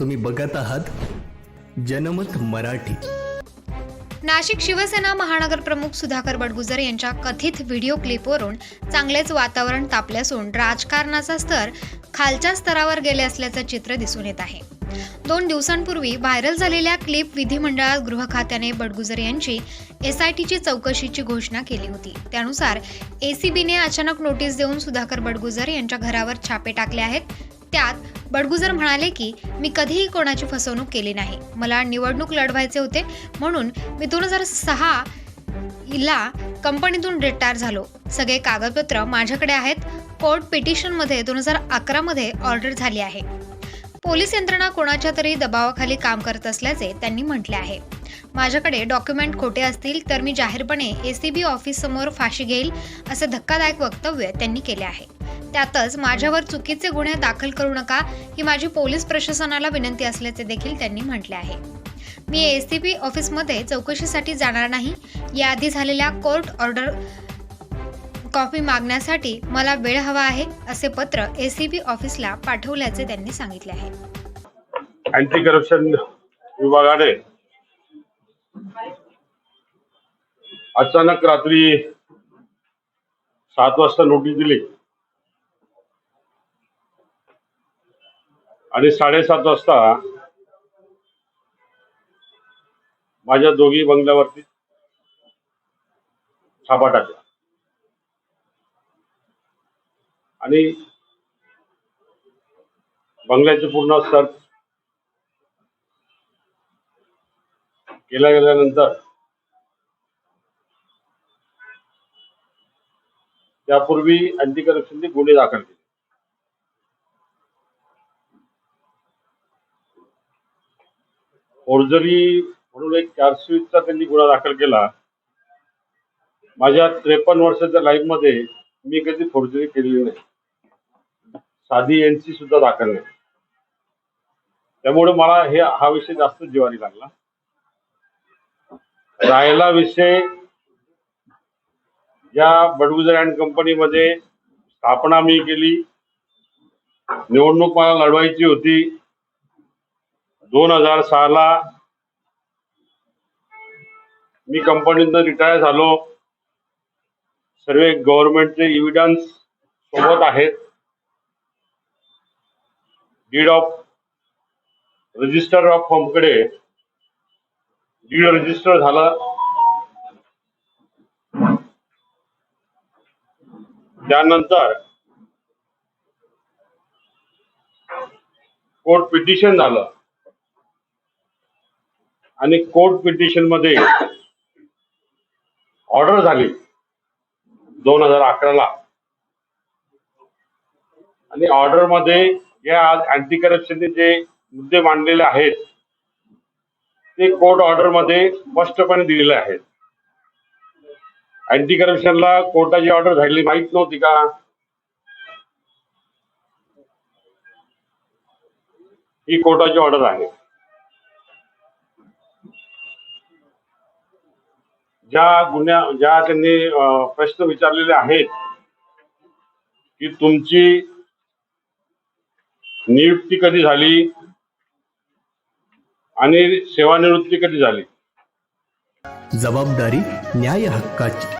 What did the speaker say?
तुम्ही बघत आहात जनमत मराठी. नाशिक शिवसेना महानगर प्रमुख सुधाकर बडगुजर यांच्या कथित व्हिडिओ क्लिपवरून चांगलेच वातावरण तापले असून राजकारणाचा स्तर खालच्या स्तरावर गेले असल्याचं चित्र दिसून येत आहे. दोन दिवसांपूर्वी व्हायरल झालेल्या क्लिप विधिमंडळात गृह खात्याने बडगुजर यांची एस आय चौकशीची घोषणा केली होती. त्यानुसार एसीबीने अचानक नोटीस देऊन सुधाकर बडगुजर यांच्या घरावर छापे टाकले आहेत. त्यात बडगुजर म्हणाले की मी कधीही कोणाची फसवणूक केली नाही. मला निवडणूक लढवायचे होते म्हणून मी दोन हजार सहा ला कंपनीतून रिटायर झालो. सगळे कागदपत्र माझ्याकडे आहेत. कोर्ट पिटिशनमध्ये दोन हजार अकरामध्ये ऑर्डर झाली आहे. पोलीस यंत्रणा कोणाच्या तरी दबावाखाली काम करत असल्याचे त्यांनी म्हटले आहे. माझ्याकडे डॉक्युमेंट खोटे असतील तर मी जाहीरपणे ए सी बी ऑफिससमोर फाशी घेईल असे धक्कादायक वक्तव्य त्यांनी केले आहे. त्यातच माझ्यावर चुकीचे गुन्हे दाखल करू नका ही माझी पोलीस प्रशासनाला विनंती असल्याचे देखील त्यांनी म्हटले आहे. मी एसीबी ऑफिसमध्ये चौकशीसाठी जाणार नाही. याआधी झालेल्या कोर्ट ऑर्डर कॉपी मागण्यासाठी मला वेळ हवा आहे असे पत्र एसीबी ऑफिसला पाठवल्याचे त्यांनी सांगितले आहे. अँटी करप्शन विभागाने अचानक रात्री सात वाजता नोटीस दिली. आणि साडेसात वाजता माझ्या दोघी बंगल्यावरती छापा टाकला. आणि बंगल्याचे पूर्ण सर्च केल्या गेल्यानंतर त्यापूर्वी अँटी गुन्हे दाखल केले. फोर्जरी म्हणून एक चार्जशीटचा त्यांनी गुन्हा दाखल केला. माझ्या त्रेपन्न वर्षाच्या लाईफमध्ये मी कधी फोर्जरी केलेली नाही. साधी एनसी सुद्धा दाखल नाही. त्यामुळे मला हे हा विषय जास्त जिवारी लागला. राहिला विषय या बडगुजर अँड कंपनीमध्ये स्थापना मी केली. निवडणूक मला लढवायची होती. दोन हजार सहाला मी कंपनीतनं रिटायर झालो. सर्व गव्हर्नमेंटचे इव्हिडन्स सोबत आहेत. डीड ऑफ रजिस्टर ऑफ फॉर्मकडे डीड रजिस्टर झाला. त्यानंतर कोर्ट पिटिशन झालं. आणि कोर्ट पिटिशनमध्ये ऑर्डर झाली दोन हजार अकराला. आणि ऑर्डरमध्ये या अँटी करप्शनचे जे मुद्दे मांडलेले आहेत ते कोर्ट ऑर्डरमध्ये स्पष्टपणे दिलेले आहेत. अँटी करप्शनला कोर्टाची ऑर्डर झालेली माहीत नव्हती का? ही कोर्टाची ऑर्डर आहे. ज्या गुन्ह्या ज्या त्यांनी प्रश्न विचारलेले आहेत की तुमची नियुक्ती कधी झाली आणि सेवानिवृत्ती कधी झाली? जबाबदारी न्याय हक्काची